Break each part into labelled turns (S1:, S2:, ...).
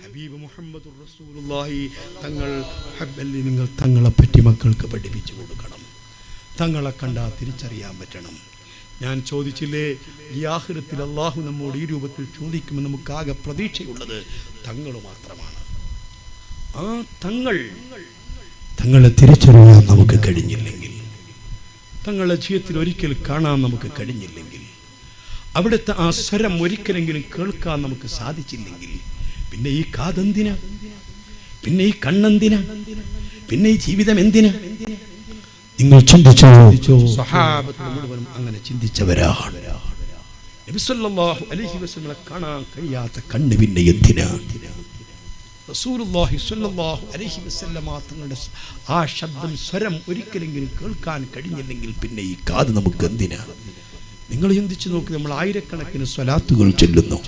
S1: ഹബീബ് മുഹമ്മദ് റസൂലുള്ളാഹി തങ്ങൾ ഹബ്ബല്ലി നിങ്ങൾ തങ്ങളെ പറ്റി മക്കൾക്ക് പഠിപ്പിച്ചു കൊടുക്കണം. തങ്ങളെ കണ്ടാൽ തിരിച്ചറിയാൻ പറ്റണം. ഞാൻ ചോദിച്ചില്ലേ ഈ ആഹൃത്തിൽ അള്ളാഹു നമ്മോട് ഈ രൂപത്തിൽ ചോദിക്കുമെന്ന് നമുക്കാകെ പ്രതീക്ഷയുള്ളത് തങ്ങൾ മാത്രമാണ്. ആ തങ്ങൾ തങ്ങളെ തിരിച്ചറിയാൻ നമുക്ക് കഴിഞ്ഞില്ലെങ്കിൽ തങ്ങളെ ജീവിതത്തിൽ ഒരിക്കൽ കാണാൻ നമുക്ക് കഴിഞ്ഞില്ലെങ്കിൽ അവിടുത്തെ ആ സ്വരം ഒരിക്കലെങ്കിലും കേൾക്കാൻ നമുക്ക് സാധിച്ചില്ലെങ്കിൽ പിന്നെ ഈ കാതെന്തിന്? പിന്നെ ഈ കണ്ണെന്തിന്? പിന്നെ ഈ ജീവിതം എന്തിന്? നിങ്ങൾ ചിന്തിച്ചോ? സഹാബത്ത് മുഴുവനും അങ്ങനെ ചിന്തിച്ചവരാണ്. നബി സല്ലല്ലാഹു അലൈഹി വസല്ലമയെ കാണാൻ കഴിയാത്ത കണ്ണ് പിന്നെ എന്തിനാ? സ്വല്ലല്ലാഹു അലൈഹി വസല്ലമ തങ്ങളുടെ ആ ശബ്ദം സ്വരം ഒരിക്കലെങ്കിലും കേൾക്കാൻ കഴിഞ്ഞില്ലെങ്കിൽ പിന്നെ ഈ കാത് നമുക്ക് എന്തിനാ? നിങ്ങൾ ചിന്തിച്ചു നോക്കി നമ്മൾ ആയിരക്കണക്കിന് സ്വലാത്തുകൾ ചൊല്ലുന്നു.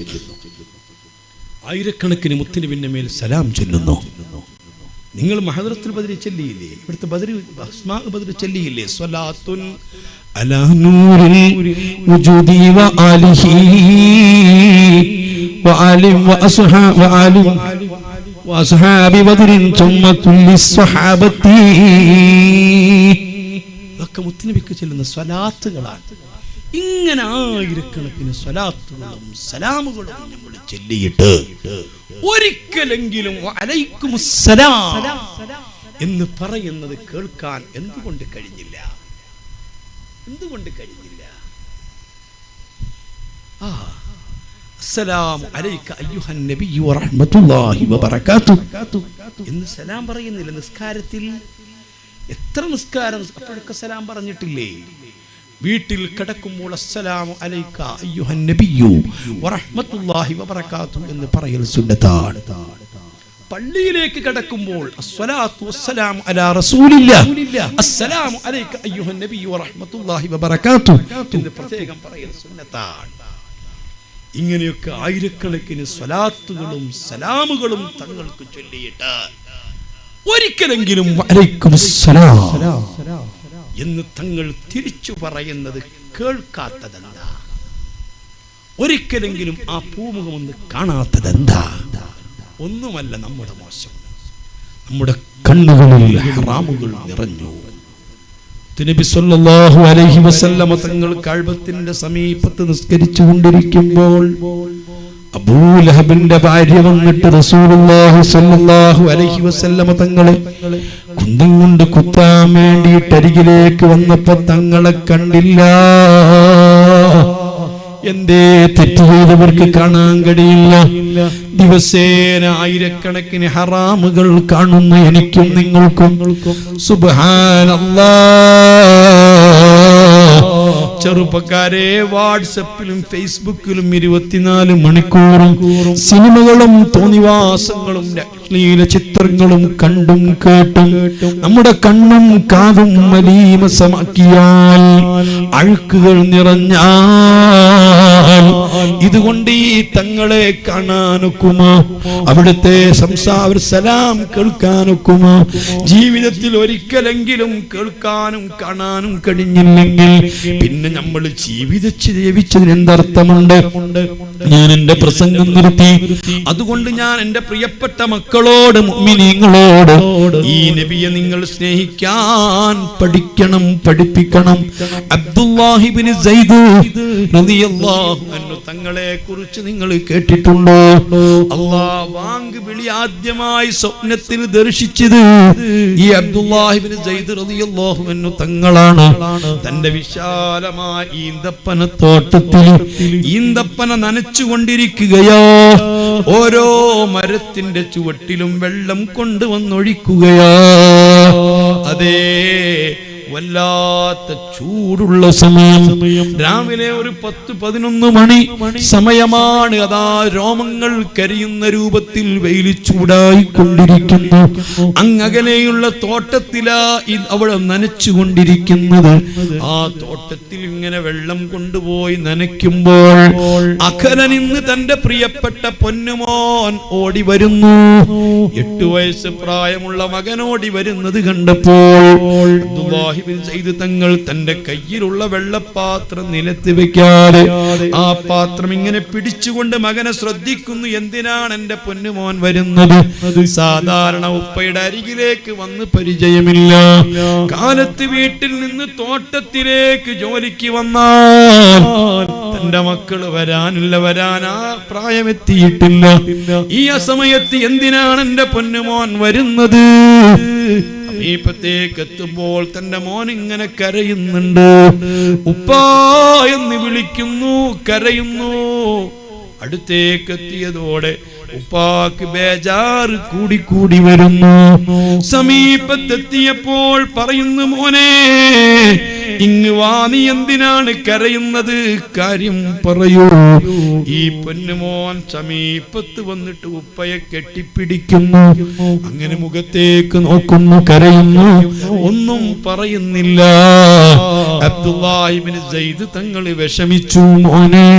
S1: ആയിരക്കണക്കിന് മുത്തുനബിന്റെ മേൽ സലാം ചൊല്ലുന്നു. നിങ്ങൾ മഹദ്രത്തിൽ ബദരി ചെല്ലിയില്ലേ? ഇവിടുത്തെ ബദരി അസ്മാ ബദരി ചെല്ലിയില്ലേ? സ്വലാത്തുൻ അലാ നൂരിൽ
S2: വജൂദി വ ആലിഹി വ ആലി വ അസ്ഹാ വ ആലി വ
S1: അസ്ഹാബി ബദരിൻ തുമ്മ സ്വഹാബത്തി. ഒക്കെ മുത്തുനബിക്ക് ചെല്ലുന്ന സ്വലാത്തുകളാണ്. ഇങ്ങനെ ആയിരക്കണക്കിന് സ്വലാത്തുകളും സലാമുകളും ചൊല്ലിയിട്ട് ഒരിക്കലെങ്കിലും എന്ന് പറയുന്നത് കേൾക്കാൻ എന്തുകൊണ്ട് കഴിഞ്ഞില്ല? എന്തുകൊണ്ട് കഴിഞ്ഞില്ല? ആ എന്ന് സലാം പറയുന്നില്ല നിസ്കാരത്തിൽ? എത്ര നിസ്കാരം? അപ്പോഴൊക്കെ സലാം പറഞ്ഞിട്ടില്ലേ? വീട്ടിൽ കിടക്കുമ്പോൾ അസ്സലാമു എന്ന് പറയൽ സുന്നത്താണ്. പള്ളിയിലേക്ക് കിടക്കുമ്പോൾ അസ്സലാത്തു വസ്സലാം അലാ അസ്സലാമു അലൈക എന്ന് പറയൽ സുന്നത്താണ്. ഇങ്ങനെയൊക്കെ ആയിരക്കണക്കിന് സ്വലാത്തുകളും സലാമുകളും തങ്ങൾക്ക് ചൊല്ലിയിട്ട് ഒരിക്കലെങ്കിലും വലൈക്കുമുസ്സലാം എന്ന് തങ്ങൾ തിരിച്ചു പറയുന്നത് കേൾക്കാത്തതെന്താ? ഒരിക്കലെങ്കിലും ആ പൂമുഖം ഒന്ന് കാണാത്തതെന്താ? ഒന്നുമല്ല നമ്മുടെ മോശം. നമ്മുടെ കണ്ണുകളിൽ ഹറാമുകൾ നിറഞ്ഞു.
S2: തിനബി സല്ലല്ലാഹു അലൈഹി വസല്ലമ തങ്ങൾ കഅബത്തിന്റെ സമീപത്ത് നിസ്കരിച്ചു കൊണ്ടിരിക്കുമ്പോൾ അബൂലഹബിന്റെ ഭാര്യ വന്നിട്ട് റസൂലുള്ളാഹി സല്ലല്ലാഹു അലൈഹി വസല്ലമ തങ്ങളെ കുന്തം കൊണ്ട് കുത്താൻ വേണ്ടിയിട്ട് അരികിലേക്ക് വന്നപ്പോ തങ്ങളെ കണ്ടില്ല. എന്തേ തെറ്റ് ചെയ്തവർക്ക് കാണാൻ കഴിയില്ല. ദിവസേന ആയിരക്കണക്കിന് ഹറാമുകൾ കാണുന്ന എനിക്കും നിങ്ങൾക്കും. സുബ്ഹാനല്ലാ. ചെറുപ്പക്കാരെ വാട്സപ്പിലും ഫേസ്ബുക്കിലും ഇരുപത്തിനാല് മണിക്കൂറും സിനിമകളും തോന്നിവാസങ്ങളും ചിത്രങ്ങളും കണ്ടും കേട്ടും നമ്മുടെ കണ്ണും കാതും മലീമസമാക്കിയാൽ അഴുക്കുകൾ നിറഞ്ഞാൽ ഇതുകൊണ്ട് ഈ തങ്ങളെ കാണാനൊക്കുമോ? അവിടുത്തെ സംസാര സലാം കേൾക്കാനൊക്കുമോ? ജീവിതത്തിൽ ഒരിക്കലെങ്കിലും കേൾക്കാനും കാണാനും കഴിഞ്ഞില്ലെങ്കിൽ പിന്നെ നമ്മൾ ജീവിതച്ച് ജീവിച്ചതിന് എന്തർത്ഥമുണ്ട്? ഞാൻ എന്റെ പ്രസംഗം നിർത്തി. അതുകൊണ്ട് ഞാൻ എന്റെ പ്രിയപ്പെട്ട മക്കളോട് മുഅ്മിനീങ്ങളോട് ഈ നബിയെ നിങ്ങൾ സ്നേഹിക്കാൻ പഠിക്കണം പഠിപ്പിക്കണം. അബ്ദുല്ലാഹിബിന് റളിയല്ലാഹു തങ്ങളെ കുറിച്ച് നിങ്ങൾ കേട്ടിട്ടുണ്ടോ? അള്ളാ വാങ്ക് വിളി ആദ്യമായി സ്വപ്നത്തിൽ ദർശിച്ചത് ഈ അബ്ദുല്ലാഹിബിന് റളിയല്ലാഹു അൻഹു തങ്ങളാണ്. തന്റെ വിശാലമായ ഈന്തപ്പന തോട്ടത്തിൽ ഈന്തപ്പന നനച്ചുകൊണ്ടിരിക്കുകയോ. ഓരോ മരത്തിന്റെ ചുവട്ടിലും വെള്ളം കൊണ്ടുവന്നൊഴിക്കുകയോ. അതേ വല്ലാത്ത ചൂടുള്ള സമയം. രാവിലെ ഒരു പത്ത് പതിനൊന്ന് മണി സമയമാണ് അതാ രോമങ്ങൾ കരിയുന്ന രൂപത്തിൽ വെയിൽ ചൂടായിക്കൊണ്ടിരിക്കുന്നു. അങ്ങകലെയുള്ള തോട്ടത്തിലാ ഇ- നനച്ചു നനച്ചുകൊണ്ടിരിക്കുന്നത്. ആ തോട്ടത്തിൽ ഇങ്ങനെ വെള്ളം കൊണ്ടുപോയി നനയ്ക്കുമ്പോൾ അഖല നിന്ന് തന്റെ പ്രിയപ്പെട്ട പൊന്നുമോൻ ഓടി വരുന്നു. എട്ടു വയസ്സ് പ്രായമുള്ള മകൻ ഓടി വരുന്നത് കണ്ടപ്പോൾ അബ്ദുല്ലാഹിബിൻ ചെയ്ത് തങ്ങൾ തന്റെ കയ്യിലുള്ള വെള്ളപ്പാത്രം നിലത്ത് വെക്കാതെ ആ പാത്രം ഇങ്ങനെ പിടിച്ചുകൊണ്ട് മകനെ ശ്രദ്ധിക്കുന്നു. എന്തിനാണ് എന്റെ പൊന്നുമോൻ വരുന്നത്? സാധാരണ ഉപ്പയുടെ അരികിലേക്ക് വന്ന് പരിചയമില്ല. കാലത്ത് വീട്ടിൽ നിന്ന് തോട്ടത്തിലേക്ക് ജോലിക്ക് വന്നാൽ തന്റെ മക്കൾ വരാനില്ല. വരാൻ ആ പ്രായമെത്തിയിട്ടില്ല ഈ അസമയത്ത് എന്തിനാണ് എന്റെ പൊന്നുമോൻ വരുന്നത്? സമീപത്തേക്ക് എത്തുമ്പോൾ തന്റെ മോൻ ഇങ്ങനെ കരയുന്നുണ്ട്. ഉപ്പാ എന്ന് വിളിക്കുന്നു കരയുന്നു. അടുത്തേക്ക് എത്തിയതോടെ ഉപ്പാക്ക് ബേജാറ് കൂടി കൂടി വരുന്നു. സമീപത്തെത്തിയപ്പോൾ പറയുന്നു മോനെ ഇങ്ങ് വാ നീ എന്തിനാണ് കരയുന്നത്? കാര്യം പറയൂ. ഈ പൊന്നുമോൻ സമീപത്ത് വന്നിട്ട് ഉപ്പയെ കെട്ടിപ്പിടിക്കുന്നു. അങ്ങനെ മുഖത്തേക്ക് നോക്കുന്നു കരയുന്നു. ഒന്നും പറയുന്നില്ല. അബ്ദുല്ലാഹിബിന് സെയ്ദ് തങ്ങൾ വിഷമിച്ചു മോനെ.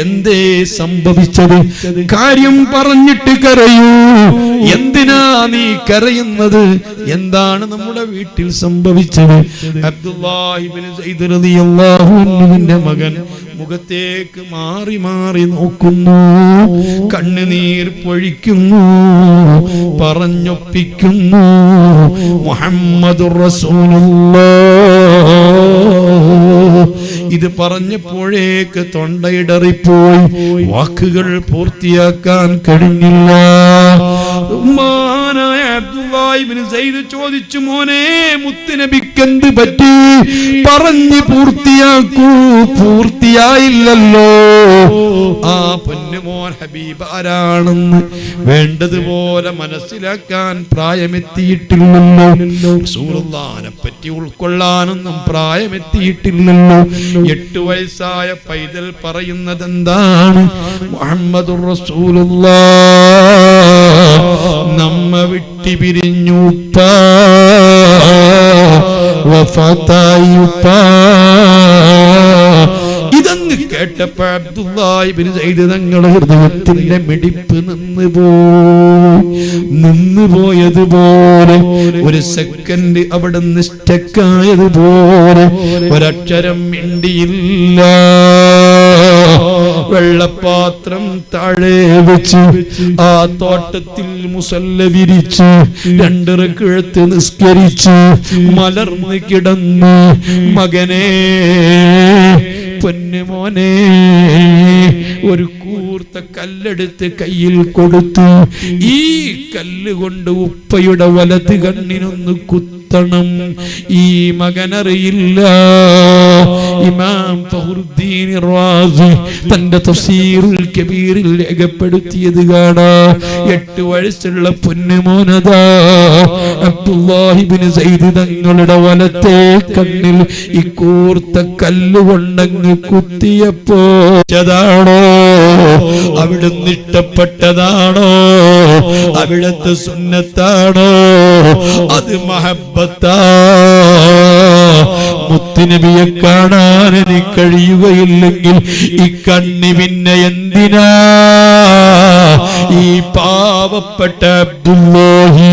S2: എന്തേ സംഭവിച്ചത്? കാര്യം പറഞ്ഞിട്ട് കരയൂ. എന്തിനാ നീ കരയുന്നത്? എന്താണ് നമ്മുടെ വീട്ടിൽ സംഭവിച്ചത്? അബ്ദുല്ലാഹിബിന് സെയ്ദ് റളിയല്ലാഹു അൻഹുവിന്റെ മകൻ മുഖത്തേക്ക് മാറി മാറി നോക്കുന്നു. കണ്ണുനീർ പൊഴിക്കുന്നു. പറഞ്ഞൊപ്പിക്കുന്നു. മുഹമ്മദുർ റസൂലുള്ളാഹ് ഇത് പറഞ്ഞപ്പോഴേക്ക് തൊണ്ടയിടറിപ്പോയി. വാക്കുകൾ പൂർത്തിയാക്കാൻ കഴിഞ്ഞില്ല. ഉമ്മാനായ അബ്ദുല്ലാഹിബ്നു സയ്യിദ് ചോദിച്ചു മോനെ മുത്തുനബിക്കെന്ത് പറ്റി? പറഞ്ഞു പൂർത്തിയാക്കൂ. പൂർത്തിയായില്ലല്ലോ. ആ പൊന്നുമോൻ ഹബീബ് ആരാണെന്ന് വേണ്ടതുപോലെ മനസ്സിലാക്കാൻ പ്രായമെത്തിയിട്ടില്ലല്ലോ. റസൂലുള്ളാഹിനെ പറ്റി ഉൾക്കൊള്ളാനൊന്നും പ്രായമെത്തിയിട്ടില്ലല്ലോ. എട്ട് വയസ്സായ പൈതൽ പറയുന്നത് എന്താണ് മുഹമ്മദ് റസൂലുള്ള നമ്മ വിട്ടി പിരിഞ്ഞു ഉപ്പാ വഫാത്തായി ഉപ്പാ. കേട്ടപ്പോ തങ്ങളുടെ ഹൃദയത്തിന്റെ മിടിപ്പ് നിന്ന് പോയി നിന്ന് പോയതുപോലെ ഒരു സെക്കൻഡ് അവിടെ നിന്ന് സ്റ്റക്കായതുപോലെ ഒരക്ഷരം മിണ്ടിയില്ല. വെള്ളപ്പാത്രം താഴെ വെച്ച് ആ തോട്ടത്തിൽ മുസല്ല വിരിച്ച് രണ്ടര കിഴത്ത് നിസ്കരിച്ച് മലർന്ന് കിടന്ന് മകനെ പൊന്നുമോനെ ഒരു കൂർത്ത കല്ലെടുത്ത് കയ്യിൽ കൊടുത്തു. ഈ കല്ല് കൊണ്ട് ഉപ്പയുടെ വലത് കണ്ണിനൊന്ന് കുത്തണം. ഈ മകനറിയില്ല. ഇമാം തഹുറുദ്ദീൻ റാസി തന്റെ തഫ്സീറുൽ കബീറിൽ രേഖപ്പെടുത്തിയത് കാണാ. എട്ട് വയസ്സുള്ള പൊന്നുമോനതാ അബ്ദുല്ലാഹിബിന് സൈദ് തങ്ങളുടെ വലത്തെ കണ്ണിൽ ഈ കൂർത്ത കല്ലുകൊണ്ടങ്ങ് കുത്തിയപ്പോ ചതാണോ അവിടുന്ന് ഇഷ്ടപ്പെട്ടതാണോ? അവിടുത്തെ സുന്നത്താണോ? അത് മഹബത്താ. മുത്തുനബിയെ കാണാൻ എനിക്ക് കഴിയുകയില്ലെങ്കിൽ ഈ കണ്ണി പിന്നെ എന്തിനാ? ഈ പാവപ്പെട്ട അബ്ദുല്ലോഹി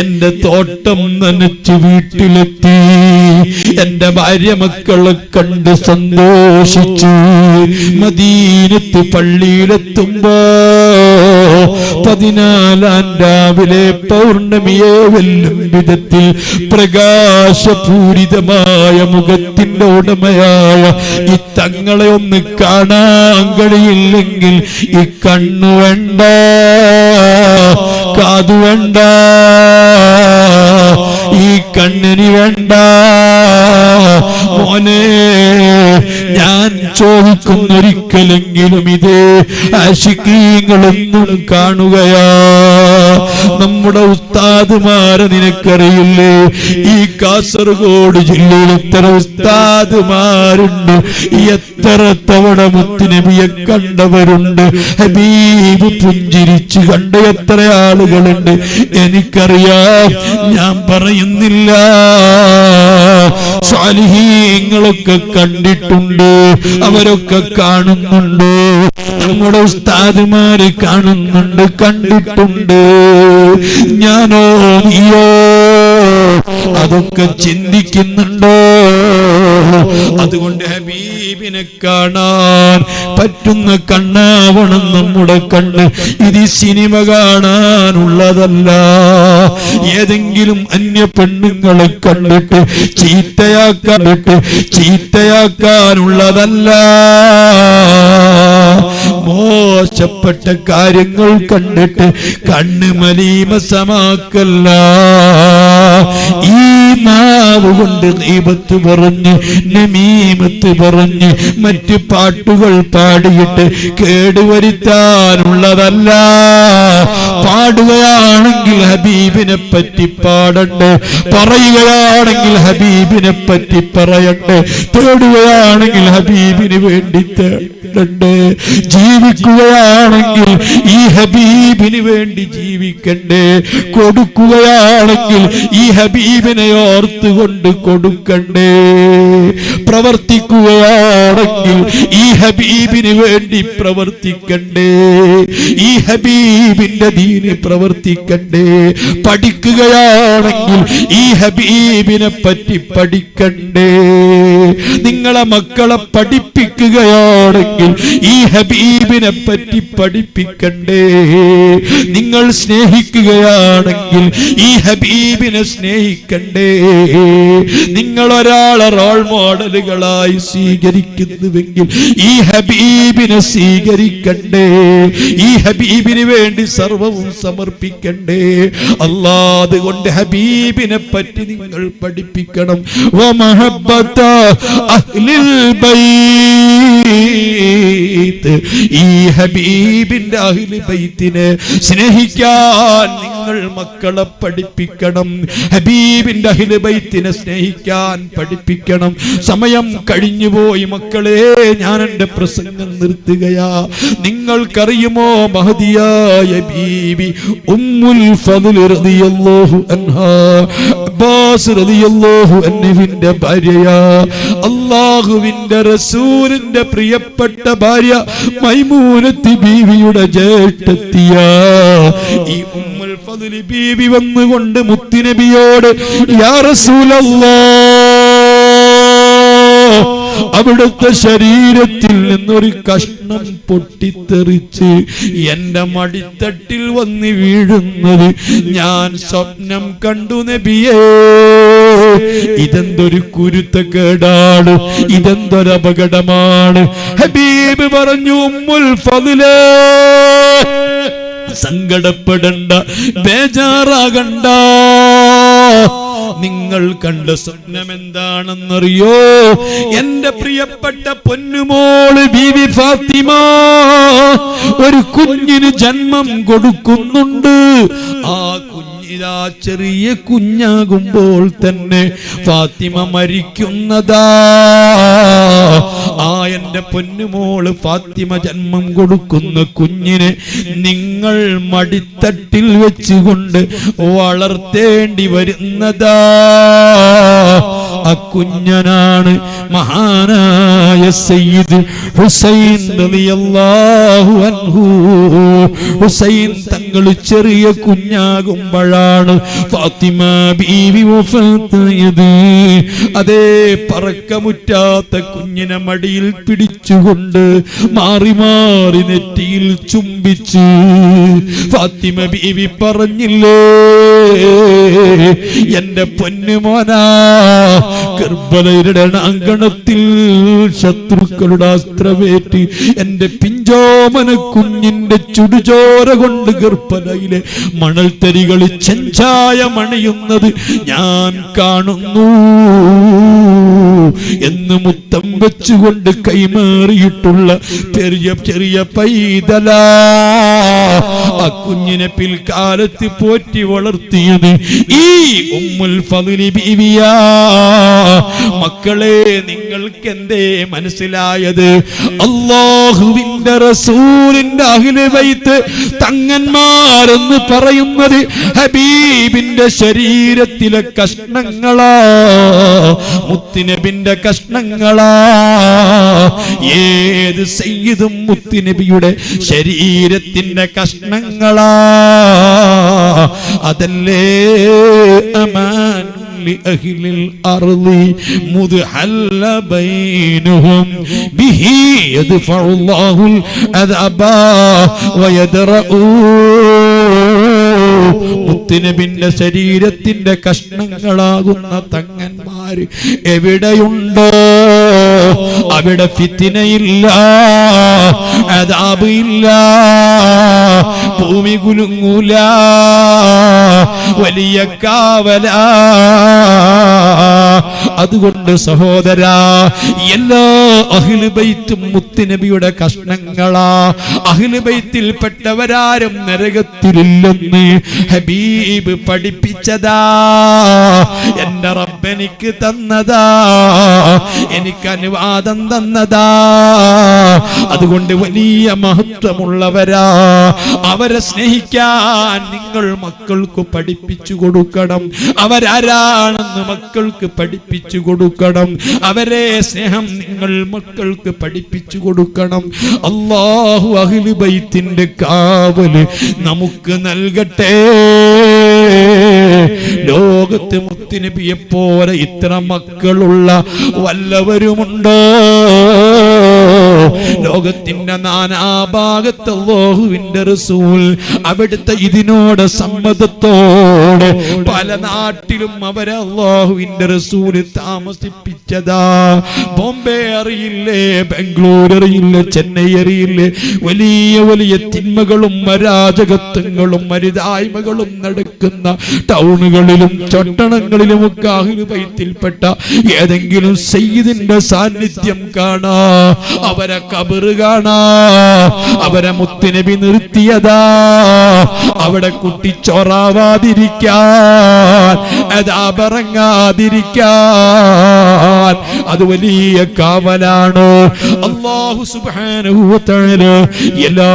S2: എന്റെ തോട്ടം നനച്ച് വീട്ടിലെത്തി. എന്റെ ഭാര്യ മക്കളെ കണ്ട് സന്തോഷിച്ചു മദീനത്ത് പള്ളിയിലെത്തുമ്പോ പതിനാലാം രാവിലെ പൗർണമിയെ വെല്ലും വിധത്തിൽ പ്രകാശപൂരിതമായ മുഖത്തിന്റെ ഉടമയായ ഈ തങ്ങളെ ഒന്ന് കാണാൻ കഴിയില്ലെങ്കിൽ ഈ കണ്ണു വേണ്ട കാതു വേണ്ട ഈ കണ്ണിന് വേണ്ട. മോനെ ഞാൻ ചോദിക്കുന്നൊരിക്കലെങ്കിലും ഇതേ ആശിക്കീങ്ങളൊന്നും കാണുകയാ. നമ്മുടെ ഉസ്താദുമാരെ നിനക്കറിയില്ലേ? ഈ കാസർഗോഡ് ജില്ലയിൽ എത്ര ഉസ്താദുമാരുണ്ട്. എത്ര തവണ മുത്തുനബിയെ കണ്ടവരുണ്ട്. ഹബീബ് പുഞ്ചിരിച്ച് കണ്ട എത്ര ആളുകളുണ്ട്. എനിക്കറിയാം ഞാൻ പറയുന്നില്ല. സ്വാലിഹീങ്ങളൊക്കെ കണ്ടിട്ടുണ്ട്. അവരൊക്കെ കാണുന്നുണ്ട്. നമ്മുടെ ഉസ്താദുമാര് കാണുന്നുണ്ട് കണ്ടിട്ടുണ്ട്. ഞാനോ നീയോ അതൊക്കെ ചിന്തിക്കുന്നുണ്ടോ? അതുകൊണ്ട് ഹബീബിനെ കാണാൻ പറ്റുന്ന കണ്ണാവണം നമ്മുടെ കണ്ണ്. ഇത് സിനിമ കാണാനുള്ളതല്ല. ഏതെങ്കിലും അന്യ പെണ്ണുങ്ങളെ കണ്ടിട്ട് ചീത്തയാക്കാനിട്ട് ചീത്തയാക്കാനുള്ളതല്ല. മോശപ്പെട്ട കാര്യങ്ങൾ കണ്ടിട്ട് കണ്ണ് മലീമസമാക്കല്ല ഈ നാവ് കൊണ്ട് ദീപത്ത് പറഞ്ഞ് നമീമത്ത് പറഞ്ഞ് മറ്റ് പാട്ടുകൾ പാടിയിട്ട് കേടുവരുത്താനുള്ളതല്ല പാടുകയാണെങ്കിൽ ഹബീബിനെ പറ്റി പാടണ്ട് പറയുകയാണെങ്കിൽ ഹബീബിനെ പറ്റി പറയണ്ട് തേടുകയാണെങ്കിൽ ഹബീബിന് വേണ്ടി തേടണ്ട്. ജീവിക്കുകയാണെങ്കിൽ ഈ ഹബീബിന് വേണ്ടി ജീവിക്കണ്ടേ? കൊടുക്കുകയാണെങ്കിൽ ഈ ഹബീബിനെ ഓർത്തുകൊണ്ട് കൊടുക്കണ്ടേ? പ്രവർത്തിക്കുകയാണെങ്കിൽ ഈ ഹബീബിന് വേണ്ടി പ്രവർത്തിക്കണ്ടേ? ഈ ഹബീബിന്റെ ദീന് പ്രവർത്തിക്കണ്ടേ? പഠിക്കുകയാണെങ്കിൽ ഈ ഹബീബിനെ പറ്റി പഠിക്കണ്ടേ? നിങ്ങളെ മക്കളെ പഠിപ്പിക്കുകയാണെങ്കിൽ ഈ ഹബീബിനെ പറ്റി പഠിപ്പിക്കണ്ടേ. നിങ്ങൾ സ്നേഹിക്കുകയാണെങ്കിൽ ഈ ഹബീബിനെ സ്നേഹിക്കണ്ടേ. നിങ്ങൾ ഒരാളെ റോൾ മോഡലുകളായി സ്വീകരിക്കുന്നുവെങ്കിൽ ഈ ഹബീബിനെ സ്വീകരിക്കണ്ടേ. ഈ ഹബീബിന് വേണ്ടി സർവവും സമർപ്പിക്കണ്ടേ. അല്ലാതുകൊണ്ട് ഹബീബിനെ പറ്റി നിങ്ങൾ പഠിപ്പിക്കണം. വമഹബ്ബത അഹ്ലിൽ ബൈത്ത് ഈ ഹബീബിന്റെ അഹ്ലി ബൈത്തിനെ സ്നേഹിക്കാൻ നിങ്ങൾ മക്കളെ പഠിപ്പിക്കണം. ഹബീബിന്റെ അഹ്ലി ബൈത്തിനെ സ്നേഹിക്കാൻ പഠിപ്പിക്കണം. സമയം കഴിഞ്ഞുപോയി മക്കളെ ഞാൻ എന്റെ പ്രസംഗം നിർത്തുകയാ. നിങ്ങൾക്കറിയുമോ മഹതിയായ ബീബി ഉമ്മുൽ ഫദ്ൽ റളിയല്ലാഹു അൻഹാ അബ്ബാസ് റളിയല്ലാഹു അൻഹുവിന്റെ ഭാര്യയാ. അള്ളാഹുവിന്റെ റസൂലിന്റെ പ്രിയപ്പെട്ട ഭാര്യ മൈമൂനത്തി ബീവിയുടെ ജ്യേഷ്ഠത്തിയ ഈ ഉമ്മുൽ ഫദ്ൽ ബീവി വന്നുകൊണ്ട് മുത്തിനബിയോട് യാ റസൂലല്ലാ അവിടുത്തെ ശരീരത്തിൽ നിന്നൊരു കഷ്ണം പൊട്ടിത്തെറിച്ച് എന്റെ മടിത്തട്ടിൽ വന്ന് വീഴുന്നത് ഞാൻ സ്വപ്നം കണ്ടു നബിയേ. ഇതെന്തൊരു കുരുത്തക്കേടാണ് ഇതെന്തൊരു അപകടമാണ്. ഹബീബ് പറഞ്ഞു ഉമ്മുൽ ഫതിലേ സങ്കടപ്പെടണ്ട ബേജാറാകണ്ട. നിങ്ങൾ കണ്ട സ്വപ്നം എന്താണെന്നറിയോ? എന്റെ പ്രിയപ്പെട്ട പൊന്നുമോൾ ബീവി ഫാത്തിമ ഒരു കുഞ്ഞിന് ജന്മം കൊടുക്കുന്നുണ്ട്. ആ കുഞ്ഞിതാ ചെറിയ കുഞ്ഞാകുമ്പോൾ തന്നെ ഫാത്തിമ മരിക്കുന്നതാ. ആ എന്റെ പൊന്നുമോൾ ഫാത്തിമ ജന്മം കൊടുക്കുന്ന കുഞ്ഞിനെ നിങ്ങൾ മടിത്തട്ടിൽ വെച്ചുകൊണ്ട് വളർത്തേണ്ടി വരുന്നതാ. ആ കുഞ്ഞനാണ് മഹാനായ സയ്യിദ് ഹുസൈൻ റളിയല്ലാഹു അൻഹു. ഹുസൈൻ തങ്ങൾ ചെറിയ കുഞ്ഞാകുമ്പോഴാണ് ഫാത്തിമ ബീവി വഫാത്തായത്. അതേ പറക്കമുറ്റാത്ത കുഞ്ഞിനെ മടിയിൽ പിടിച്ചുകൊണ്ട് മാറി മാറി നെറ്റിയിൽ ചുംബിച്ച് ഫാത്തിമ ബീവി പറഞ്ഞില്ലേ എന്റെ പൊന്നുമോനാ. കർബലയുടെ അങ്കണത്തിൽ ശത്രുക്കളുടെ അസ്ത്രമേറ്റ് എന്റെ പിഞ്ചോമന കുഞ്ഞിന്റെ ചുടുചോര കൊണ്ട് ഗർഭലയിലെ മണൽത്തരികൾ ചെഞ്ചായ മണിയുന്നത് ഞാൻ കാണുന്നു. എന്ന് മുത്തം വെച്ചുകൊണ്ട് കൈമാറിയിട്ടുള്ള ചെറിയ ചെറിയ പൈതല. ആ കുഞ്ഞിനെ പിൽക്കാലത്ത് പോറ്റി വളർത്തിയത് ഈ ഉമ്മുൽ ഫതിലി ബീവിയാ. മക്കളെ നിങ്ങൾക്ക് എന്തേ മനസ്സിലായത്. അള്ളാഹുവിന്റെ റസൂലിന്റെ അഖില വൈത്ത് തങ്ങന്മാരെന്ന് പറയുന്നത് ഹബീബിന്റെ ശരീരത്തിലെ കഷ്ണങ്ങളാ മുത്തിനബിന്റെ കഷ്ണങ്ങളാ. ഏത് സയ്യിദും മുത്തിനബിയുടെ ശരീരത്തിന്റെ കഷ്ണങ്ങളാ. അതല്ലേ അമാൻ لأهل الأرض مذ حل بينهم به يدفع الله العذاب ويدرؤ മുത്തുനബിന്റെ ശരീരത്തിന്റെ കഷ്ണങ്ങളാകുന്ന തങ്ങന്മാര് എവിടെയുണ്ടോ അവിടെ ഫിത്തിനയില്ല അതാബ് ഇല്ല ഭൂമി കുലുങ്ങൂല വലിയ കാവല അതുകൊണ്ട് സഹോദര എല്ലാ അഹിലുബൈത്തും മുത്തുനബിയുടെ കഷ്ണങ്ങളാ. അഹിലുബൈത്തിൽപ്പെട്ടവരാരും നരകത്തിലില്ലെന്ന് ഹബീബ് പഠിപ്പിച്ചതാ. എന്റെ റബ്ബെനിക്ക് തന്നതാ എനിക്ക് അനുവാദം തന്നതാ. അതുകൊണ്ട് വലിയ മഹത്വമുള്ളവരാ അവരെ സ്നേഹിക്കാൻ നിങ്ങൾ മക്കൾക്ക് പഠിപ്പിച്ചു കൊടുക്കണം. അവരാരാണെന്ന് മക്കൾക്ക് പഠിപ്പിച്ചു കൊടുക്കണം അവരെ സ്നേഹം നിങ്ങൾ മക്കൾക്ക് പഠിപ്പിച്ചു കൊടുക്കണം അള്ളാഹു അഹിലു ബൈത്തിന്റെ കാവൽ നമുക്ക് നൽകട്ടെ. ലോകത്ത് മുത്തിന് പോലെ ഇത്ര മക്കളുള്ള വല്ലവരുമുണ്ടോ. ലോകത്തിന്റെ നാനാഭാഗത്ത് അള്ളാഹുവിന്റെ റസൂൽ അവിടുത്തെ ഇതിനോട് സമ്മതത്തോടെ പല നാട്ടിലും അവരെ അള്ളാഹുവിന്റെ റസൂൽ താമസിപ്പിച്ചതാ. ബോംബെ അറിയില്ലേ ബാംഗ്ലൂർ അറിയില്ലേ ചെന്നൈ അറിയില്ലേ? വലിയ വലിയ തിന്മകളും അരാജകത്വങ്ങളും മരുതായ്മകളും നടക്കുന്ന ടൗണുകളിലും ചട്ടണങ്ങളിലും ഒക്കെ അഹിലുപയത്തിൽപ്പെട്ട ഏതെങ്കിലും സയ്യിദിന്റെ സാന്നിധ്യം കാണാ. അവരെ കബറ് കാണാ. അവരെ മുത്തുനബി നിർത്തിയതാ. അവിടെ കുട്ടി അതാപറങ്ങാതിരിക്കാൻ അത് വലിയ കാവലാണ്? അള്ളാഹു സുബ്ഹാനഹു വ തആല എല്ലാ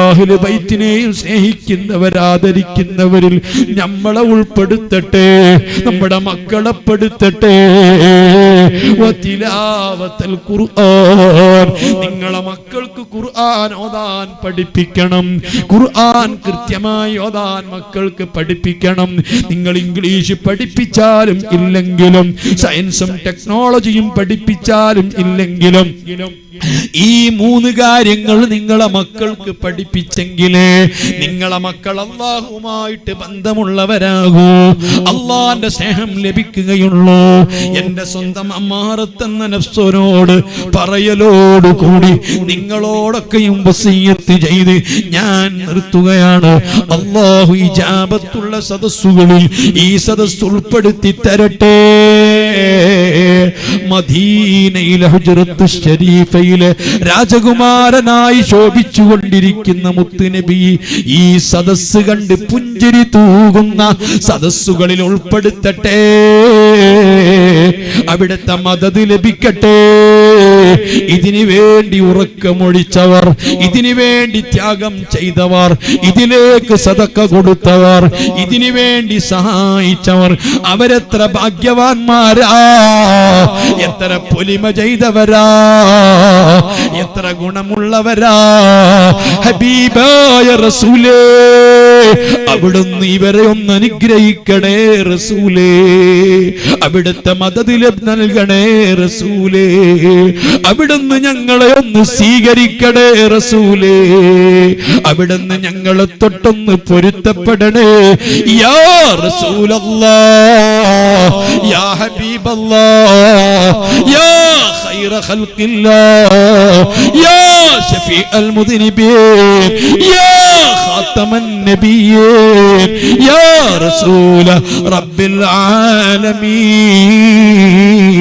S2: ബൈത്തിനെയും സ്നേഹിക്കുന്നവർ ആദരിക്കുന്നവരിൽ നമ്മളെ ഉൾപ്പെടുത്തട്ടെ നമ്മുടെ മക്കളെ പെടുത്തട്ടെ. നിങ്ങളെ മക്കൾക്ക് ഖുർആൻ ഓതാൻ പഠിപ്പിക്കണം. ഖുർആൻ കൃത്യമായി ഓതാൻ മക്കൾക്ക് പഠിപ്പിക്കണം. നിങ്ങൾ ഇംഗ്ലീഷ് പഠിപ്പിച്ചാലും ഇല്ലെങ്കിലും സയൻസും ടെക്നോളജിയും പഠിപ്പിച്ചാലും ഇല്ലെങ്കിലും ഈ മൂന്ന് കാര്യങ്ങൾ നിങ്ങളെ മക്കൾക്ക് പഠിപ്പിച്ചെങ്കിലേ നിങ്ങളെ മക്കൾ അള്ളാഹുമായിട്ട് ബന്ധമുള്ളവരാകൂ. അള്ളാന്റെ സ്നേഹം ലഭിക്കുകയുള്ളൂ. എന്റെ സ്വന്തം അമ്മാറത്തെന്ന നഫ്സോനോട് പറയലോട് കൂടി നിങ്ങളോടൊക്കെയും വസീയത്ത് ചെയ്ത് ഞാൻ നിർത്തുകയാണ്. അള്ളാഹു ഈ ജാപത്തുള്ള സദസ്സുകളിൽ ഈ സദസ് ഉൾപ്പെടുത്തി തരട്ടെ. മദീനയിലെ ഹുജറത്ത് ഷരീഫയിലെ രാജകുമാരനായി ശോഭിച്ചുകൊണ്ടിരിക്കുന്ന മുത്തുനബി ഈ സദസ്സ് കണ്ട് പുഞ്ചിരി തൂകുന്ന സദസ്സുകളിൽ ഉൾപ്പെടുത്തട്ടെ. അവിടുത്തെ മദത് ലഭിക്കട്ടെ. ഇതിനു വേണ്ടി ഉറക്കമൊഴിച്ചവർ ഇതിനു വേണ്ടി ത്യാഗം ചെയ്തവർ. ഇതിലേക്ക് സതക്ക കൊടുത്തവർ. ഇതിനു വേണ്ടി സഹായിച്ചവർ. അവരെത്ര ഭാഗ്യവാന്മാരാ. എത്ര പൊലിമ ചെയ്തവരാ. എത്ര ഗുണമുള്ളവരാ. ഹബീബായ റസൂലേ അവിടുന്ന് ഇവരെ ഒന്ന് അനുഗ്രഹിക്കണേ റസൂലേ. അവിടുത്തെ മതത്തിൽ നൽകണേ റസൂലേ. അവിടുന്ന് ഞങ്ങളെ ഒന്ന് സ്വീകരിക്കണേ റസൂലേ അവിടുന്ന് ഞങ്ങളെ തൊട്ടൊന്ന് പൊരുത്തപ്പെടണേ യാ റസൂലല്ലാ യാ ഹബീബല്ലാ യാ خير خلق الله يا شفيع المذنبين يا خاتم النبيين يا رسول رب العالمين